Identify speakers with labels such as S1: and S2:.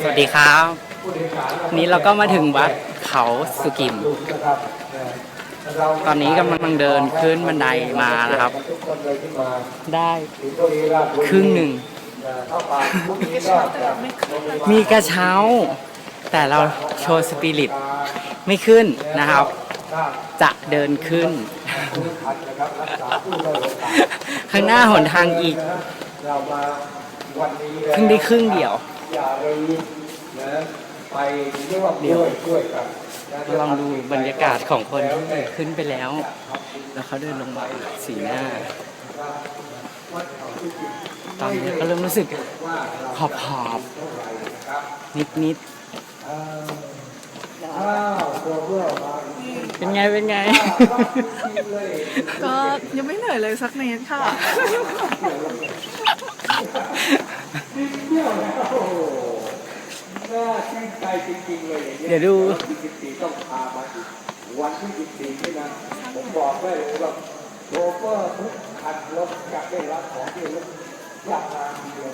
S1: สวัสดีครับ วันนี้เราก็มาถึงวัดเขาสุกิม ตอนนี้กำลังเดินขึ้นบันไดมานะครับ ได้ครึ่งหนึ่ง มีกระเช้า แต่เราโชว์สปิริตไม่ขึ้นนะครับ จะเดินขึ้น ข้างหน้าหนทางอีก
S2: เรามาวันนี้
S1: เพิ่งได้ครึ่งเดียว
S2: อย่าลืมนะไปเรียกว่าช่วยช่วยกันนะ
S1: ลองดูบรรยากาศของคนที่ขึ้นไปแล้ว แล้วเขาเดินลงมาสีหน้า ตอนนี้ก็เริ่มรู้สึกหอบหอบๆนิดนิด
S2: อ้าวตัวเพื่อมา
S1: ๆเป็นไง เป็นไง
S3: ก็ยังไม่เหนื่อยเลยสักเมตรค่ะ
S2: น่าชื่น ใจจริงๆเลยอย่างเงี้ย
S1: เดี๋ยวดู
S2: ที่สิบสี่ต้องพามาอีกวันที่สิบสี่นี่นะผมบอกได้เลยว่าโชเฟอร์ทุกคันรถจะได้รับของที่ระลึกราคาดีเลยนะ